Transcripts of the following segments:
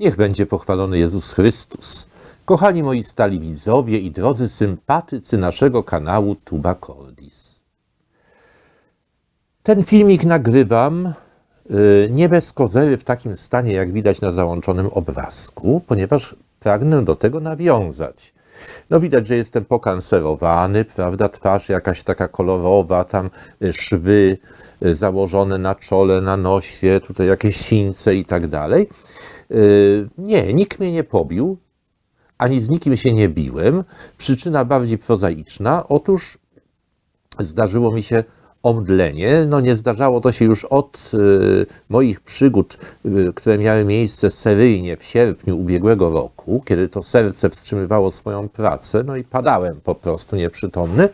Niech będzie pochwalony Jezus Chrystus. Kochani moi stali widzowie i drodzy sympatycy naszego kanału Tuba Cordis. Ten filmik nagrywam y, nie bez kozery w takim stanie, jak widać na załączonym obrazku, ponieważ pragnę do tego nawiązać. No widać, że jestem pokancerowany, prawda, twarz jakaś taka kolorowa, tam y, szwy y, założone na czole, na nosie, tutaj jakieś sińce i tak dalej. Y, Nie, nikt mnie nie pobił, ani z nikim się nie biłem. Przyczyna bardziej prozaiczna. Otóż zdarzyło mi się omdlenie. No nie zdarzało to się już od y, moich przygód, y, które miały miejsce seryjnie w sierpniu ubiegłego roku, kiedy to serce wstrzymywało swoją pracę, no i padałem po prostu nieprzytomny.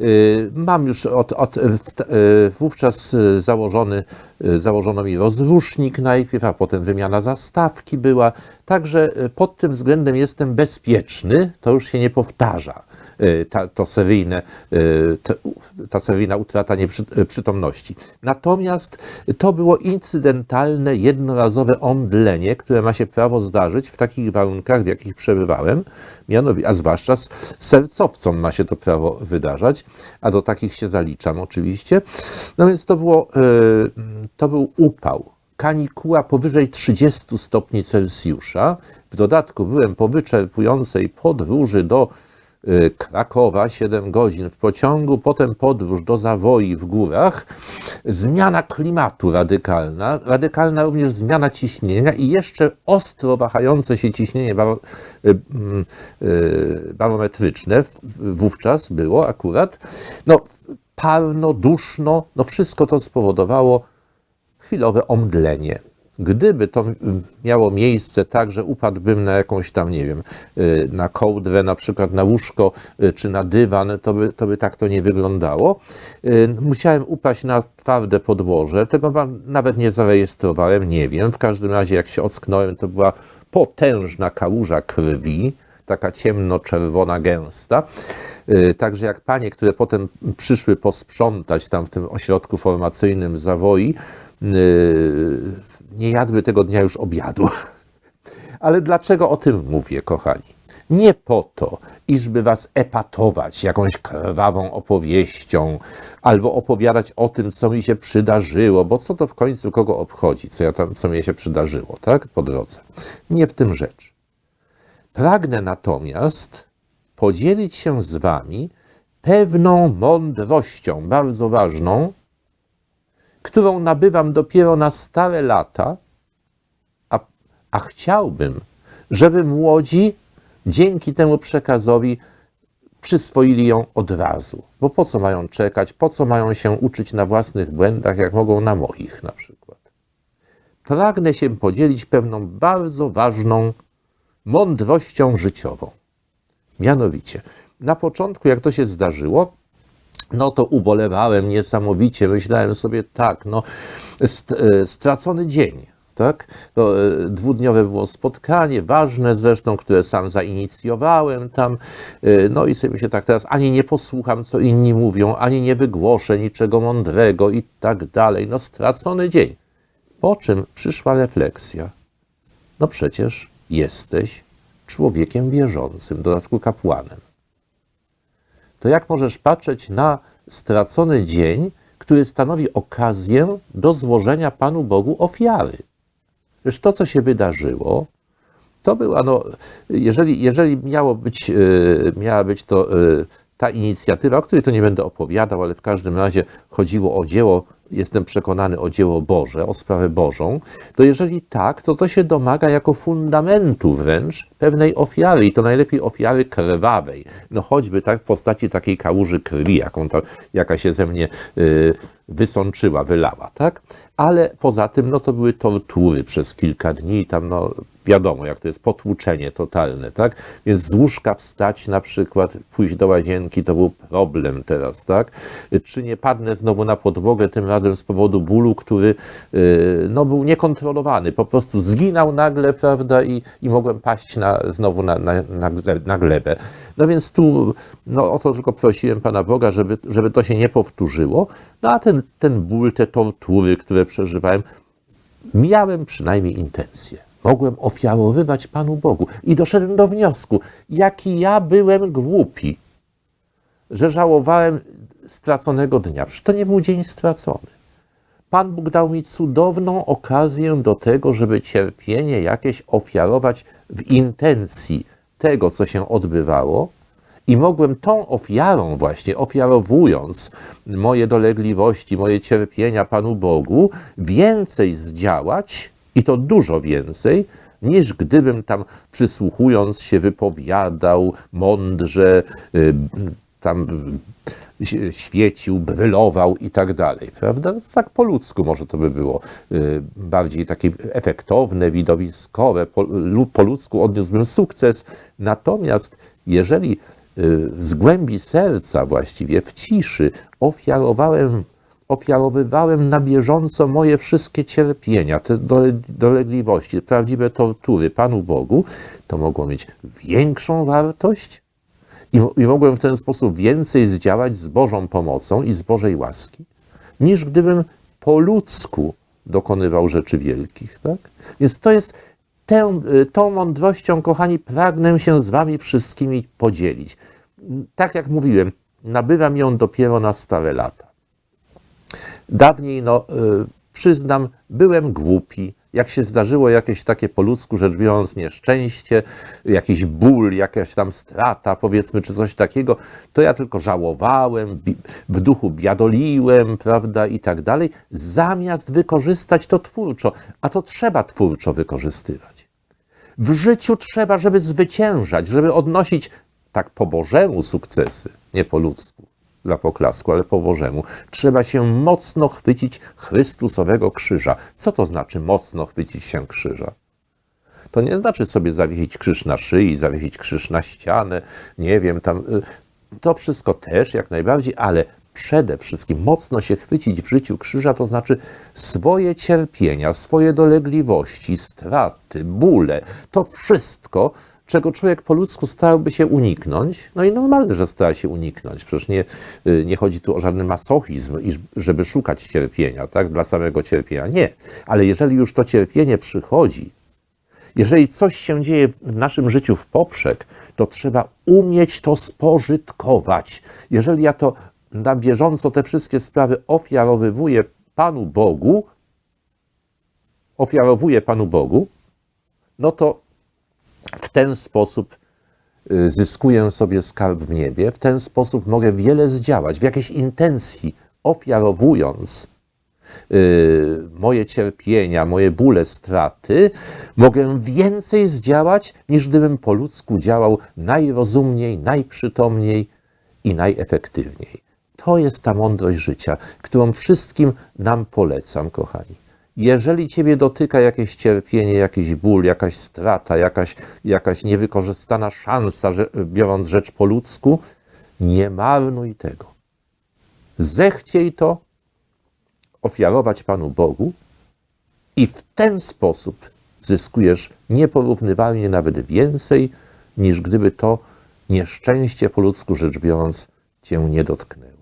Y, Mam już od, od, t- y, wówczas y, założony, y, założono mi rozrusznik najpierw, a potem wymiana zastawki była. Także y, pod tym względem jestem bezpieczny, to już się nie powtarza. Y, Ta, to seryjne, y, ta seryjna utrata nieprzy- y. Natomiast to było incydentalne, jednorazowe omdlenie, które ma się prawo zdarzyć w takich warunkach, w jakich przebywałem, mianowicie, a zwłaszcza z sercowcom ma się to prawo wydarzać, a do takich się zaliczam oczywiście. No więc to było, to był upał. Kanikuła powyżej 30 stopni Celsjusza. W dodatku byłem po wyczerpującej podróży do Krakowa 7 godzin w pociągu, potem podróż do Zawoi w górach, zmiana klimatu radykalna, radykalna również zmiana ciśnienia i jeszcze ostro wahające się ciśnienie y, mm, y, barometryczne wówczas było akurat. No, parno, duszno, no wszystko to spowodowało chwilowe omdlenie. Gdyby to miało miejsce tak, że upadłbym na jakąś tam, nie wiem, y, na kołdrę, na przykład na łóżko y, czy na dywan, to by, to by tak to nie wyglądało. Y, Musiałem upaść na twarde podłoże, tego nawet nie zarejestrowałem, nie wiem. W każdym razie, jak się ocknąłem, to była potężna kałuża krwi, taka ciemno-czerwona, gęsta. Także jak panie, które potem przyszły posprzątać tam w tym ośrodku formacyjnym Zawoi, nie jadły tego dnia już obiadu. Ale dlaczego o tym mówię, kochani? Nie po to, iżby was epatować jakąś krwawą opowieścią, albo opowiadać o tym, co mi się przydarzyło, bo co to w końcu kogo obchodzi, co, ja tam, co mi się przydarzyło, tak? Po drodze. Nie w tym rzecz. Pragnę natomiast podzielić się z Wami pewną mądrością, bardzo ważną, którą nabywam dopiero na stare lata, a, a chciałbym, żeby młodzi dzięki temu przekazowi przyswoili ją od razu. Bo po co mają czekać, po co mają się uczyć na własnych błędach, jak mogą na moich na przykład. Pragnę się podzielić pewną bardzo ważną mądrością życiową. Mianowicie, na początku, jak to się zdarzyło, no to ubolewałem niesamowicie. Myślałem sobie, tak, no, st- e, stracony dzień. Tak? To e, dwudniowe było spotkanie, ważne zresztą, które sam zainicjowałem tam. E, No i sobie się tak teraz ani nie posłucham, co inni mówią, ani nie wygłoszę niczego mądrego i tak dalej. No stracony dzień. Po czym przyszła refleksja. No przecież jesteś człowiekiem wierzącym, w dodatku kapłanem. To jak możesz patrzeć na stracony dzień, który stanowi okazję do złożenia Panu Bogu ofiary? Przecież to, co się wydarzyło, to była, no, jeżeli, jeżeli miało być, yy, miała być to yy, ta inicjatywa, o której to nie będę opowiadał, ale w każdym razie chodziło o dzieło, jestem przekonany o dzieło Boże, o sprawę Bożą, to jeżeli tak, to to się domaga jako fundamentu wręcz pewnej ofiary i to najlepiej ofiary krwawej. No choćby tak w postaci takiej kałuży krwi, jaką ta, jaka się ze mnie yy, wysączyła, wylała, tak? Ale poza tym, no to były tortury przez kilka dni, tam no wiadomo, jak to jest potłuczenie totalne, tak? Więc z łóżka wstać na przykład, pójść do łazienki, to był problem teraz, tak? Czy nie padnę znowu na podłogę, tym razem z powodu bólu, który yy, no, był niekontrolowany, po prostu zginął nagle, prawda, i, i mogłem paść na, znowu na, na, na glebę. No więc tu, no o to tylko prosiłem Pana Boga, żeby, żeby to się nie powtórzyło, no a ten, ten ból, te tortury, które przeżywałem, miałem przynajmniej intencje. Mogłem ofiarowywać Panu Bogu. I doszedłem do wniosku, jaki ja byłem głupi, że żałowałem straconego dnia. Przecież to nie był dzień stracony. Pan Bóg dał mi cudowną okazję do tego, żeby cierpienie jakieś ofiarować w intencji tego, co się odbywało, i mogłem tą ofiarą, właśnie ofiarowując moje dolegliwości, moje cierpienia Panu Bogu, więcej zdziałać, i to dużo więcej, niż gdybym tam przysłuchując się wypowiadał mądrze, y, tam y, świecił, brylował i tak dalej, prawda? Tak po ludzku może to by było y, bardziej takie efektowne, widowiskowe, po, po ludzku odniósłbym sukces. Natomiast jeżeli z głębi serca właściwie, w ciszy ofiarowałem, ofiarowywałem na bieżąco moje wszystkie cierpienia, te dole- dolegliwości, prawdziwe tortury Panu Bogu, to mogło mieć większą wartość i, i mogłem w ten sposób więcej zdziałać z Bożą pomocą i z Bożej łaski, niż gdybym po ludzku dokonywał rzeczy wielkich. Tak? Więc to jest tę, tą mądrością, kochani, pragnę się z wami wszystkimi podzielić. Tak jak mówiłem, nabywam ją dopiero na stare lata. Dawniej, no, y, przyznam, byłem głupi. Jak się zdarzyło jakieś takie po ludzku rzecz biorąc nieszczęście, jakiś ból, jakaś tam strata, powiedzmy, czy coś takiego, to ja tylko żałowałem, w duchu biadoliłem, prawda, i tak dalej, zamiast wykorzystać to twórczo. A to trzeba twórczo wykorzystywać. W życiu trzeba, żeby zwyciężać, żeby odnosić tak po Bożemu sukcesy, nie po ludzku, dla poklasku, ale po Bożemu. Trzeba się mocno chwycić Chrystusowego krzyża. Co to znaczy mocno chwycić się krzyża? To nie znaczy sobie zawiesić krzyż na szyi, zawiesić krzyż na ścianę, nie wiem, tam. y, To wszystko też jak najbardziej, ale przede wszystkim mocno się chwycić w życiu krzyża, to znaczy swoje cierpienia, swoje dolegliwości, straty, bóle, to wszystko, czego człowiek po ludzku starałby się uniknąć, no i normalne, że stara się uniknąć. Przecież nie, y, nie chodzi tu o żadny masochizm, żeby szukać cierpienia, tak, dla samego cierpienia. Nie. Ale jeżeli już to cierpienie przychodzi, jeżeli coś się dzieje w naszym życiu w poprzek, to trzeba umieć to spożytkować. Jeżeli ja to na bieżąco te wszystkie sprawy ofiarowywuję Panu Bogu, ofiarowuję Panu Bogu, no to w ten sposób y, zyskuję sobie skarb w niebie, w ten sposób mogę wiele zdziałać, w jakiejś intencji, ofiarowując y, moje cierpienia, moje bóle, straty, mogę więcej zdziałać, niż gdybym po ludzku działał najrozumniej, najprzytomniej i najefektywniej. To jest ta mądrość życia, którą wszystkim nam polecam, kochani. Jeżeli Ciebie dotyka jakieś cierpienie, jakiś ból, jakaś strata, jakaś, jakaś niewykorzystana szansa, że, biorąc rzecz po ludzku, nie marnuj tego. Zechciej to ofiarować Panu Bogu i w ten sposób zyskujesz nieporównywalnie nawet więcej, niż gdyby to nieszczęście po ludzku rzecz biorąc Cię nie dotknęło.